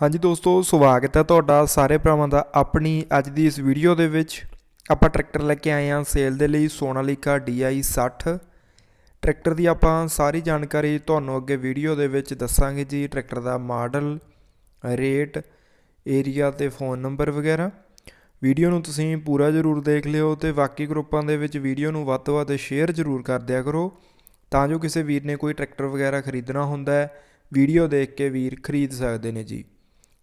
ਹਾਂਜੀ ਦੋਸਤੋ, ਸਵਾਗਤ ਹੈ ਤੁਹਾਡਾ ਸਾਰੇ ਭਰਾਵਾਂ ਦਾ ਆਪਣੀ ਅੱਜ ਦੀ ਇਸ ਵੀਡੀਓ ਦੇ ਵਿੱਚ। ਆਪਾਂ ਟਰੈਕਟਰ ਲੈ ਕੇ ਆਏ ਹਾਂ ਸੇਲ ਦੇ ਲਈ ਸੋਨਾਲੀਕਾ DI 60 ਟਰੈਕਟਰ ਦੀ ਆਪਾਂ ਸਾਰੀ ਜਾਣਕਾਰੀ ਤੁਹਾਨੂੰ ਅੱਗੇ ਵੀਡੀਓ ਦੇ ਵਿੱਚ ਦੱਸਾਂਗੇ ਜੀ, ਟਰੈਕਟਰ ਦਾ ਮਾਡਲ, ਰੇਟ, ਏਰੀਆ ਤੇ ਫੋਨ ਨੰਬਰ ਵਗੈਰਾ। ਵੀਡੀਓ ਨੂੰ ਤੁਸੀਂ ਪੂਰਾ ਜ਼ਰੂਰ ਦੇਖ ਲਿਓ ਤੇ ਬਾਕੀ ਗਰੁੱਪਾਂ ਦੇ ਵਿੱਚ ਵੀਡੀਓ ਨੂੰ ਵੱਧ ਤੋਂ ਵੱਧ ਸ਼ੇਅਰ ਜ਼ਰੂਰ ਕਰ ਦਿਆ ਕਰੋ। ਤਾਂ ਜੋ ਕਿਸੇ ਵੀਰ ਨੇ ਕੋਈ ਟਰੈਕਟਰ ਵਗੈਰਾ ਖਰੀਦਣਾ ਹੁੰਦਾ ਹੈ, ਵੀਡੀਓ ਦੇਖ ਕੇ ਵੀਰ ਖਰੀਦ ਸਕਦੇ ਨੇ ਜੀ।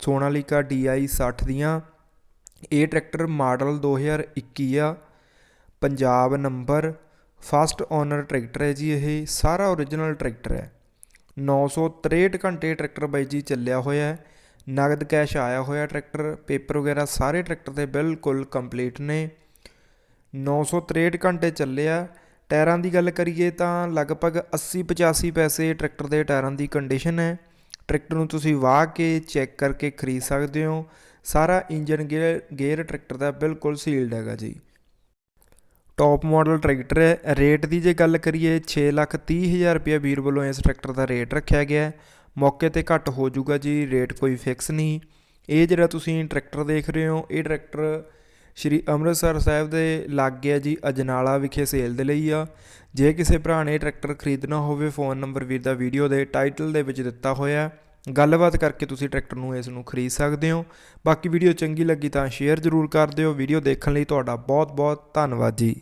ਸੋਨਾਲੀਕਾ DI 60 ਦੀਆਂ। ਇਹ ਟਰੈਕਟਰ ਮਾਡਲ 2021 ਆ। Punjab number. First owner tractor ਹੈ ਜੀ ਇਹ। ਸਾਰਾ ਓਰੀਜਨਲ ਟਰੈਕਟਰ ਹੈ। 963 ਘੰਟੇ ਟਰੈਕਟਰ ਬਾਈ ਜੀ ਚੱਲਿਆ ਹੋਇਆ ਹੈ। ਨਗਦ ਕੈਸ਼ ਆਇਆ ਹੋਇਆ ਟਰੈਕਟਰ। ਪੇਪਰ ਵਗੈਰਾ ਸਾਰੇ ਟਰੈਕਟਰ ਦੇ ਬਿਲਕੁਲ ਕੰਪਲੀਟ ਨੇ। 963 ਘੰਟੇ ਚੱਲਿਆ। ਟਾਇਰਾਂ ਦੀ ਗੱਲ ਕਰੀਏ ਤਾਂ ਲਗਭਗ 80 85 ਪੈਸੇ ਟਰੈਕਟਰ ਦੇ ਟਾਇਰਾਂ ਦੀ ਕੰਡੀਸ਼ਨ ਹੈ। ਟਰੈਕਟਰ ਨੂੰ ਤੁਸੀਂ ਵਾਹ ਕੇ ਚੈੱਕ ਕਰਕੇ ਖਰੀਦ ਸਕਦੇ ਹੋ। ਸਾਰਾ ਇੰਜਨ ਗੇਅਰ ਗੇਅਰ ਟਰੈਕਟਰ ਦਾ ਬਿਲਕੁਲ ਸੀਲਡ ਹੈਗਾ ਜੀ। ਟੌਪ ਮਾਡਲ ਟਰੈਕਟਰ ਹੈ। ਰੇਟ ਦੀ ਜੇ ਗੱਲ ਕਰੀਏ 6 ਲੱਖ ਤੀਹ ਹਜ਼ਾਰ ਰੁਪਏ ਵੀਰ ਵੱਲੋਂ ਇਸ ਟਰੈਕਟਰ ਦਾ ਰੇਟ ਰੱਖਿਆ ਗਿਆ ਹੈ। ਮੌਕੇ ਤੇ ਘੱਟ ਹੋ ਜਾਊਗਾ ਜੀ, ਰੇਟ ਕੋਈ ਫਿਕਸ ਨਹੀਂ। ਇਹ ਜਿਹੜਾ ਤੁਸੀਂ ਟਰੈਕਟਰ ਦੇਖ ਰਹੇ ਹੋ, ਇਹ ਟਰੈਕਟਰ ਸ਼੍ਰੀ ਅੰਮ੍ਰਿਤਸਰ ਸਾਹਿਬ ਦੇ ਲਾਗੇ ਆ ਜੀ ਅਜਨਾਲਾ ਵਿਖੇ ਸੇਲ ਦੇ ਲਈ ਆ। ਜੇ ਕਿਸੇ ਭਰਾ ਨੇ ਟਰੈਕਟਰ ਖਰੀਦਣਾ ਹੋਵੇ, ਫੋਨ ਨੰਬਰ ਵੀਰ ਦਾ ਵੀਡੀਓ ਦੇ ਟਾਈਟਲ ਦੇ ਵਿੱਚ ਦਿੱਤਾ ਹੋਇਆ ਗੱਲਬਾਤ ਕਰਕੇ ਤੁਸੀਂ ਟਰੈਕਟਰ ਨੂੰ ਇਸ ਨੂੰ ਖਰੀਦ ਸਕਦੇ ਹੋ। ਬਾਕੀ ਵੀਡੀਓ ਚੰਗੀ ਲੱਗੀ ਤਾਂ ਸ਼ੇਅਰ ਜ਼ਰੂਰ ਕਰ ਦਿਓ। ਵੀਡੀਓ ਦੇਖਣ ਲਈ ਤੁਹਾਡਾ ਬਹੁਤ ਬਹੁਤ ਧੰਨਵਾਦ ਜੀ।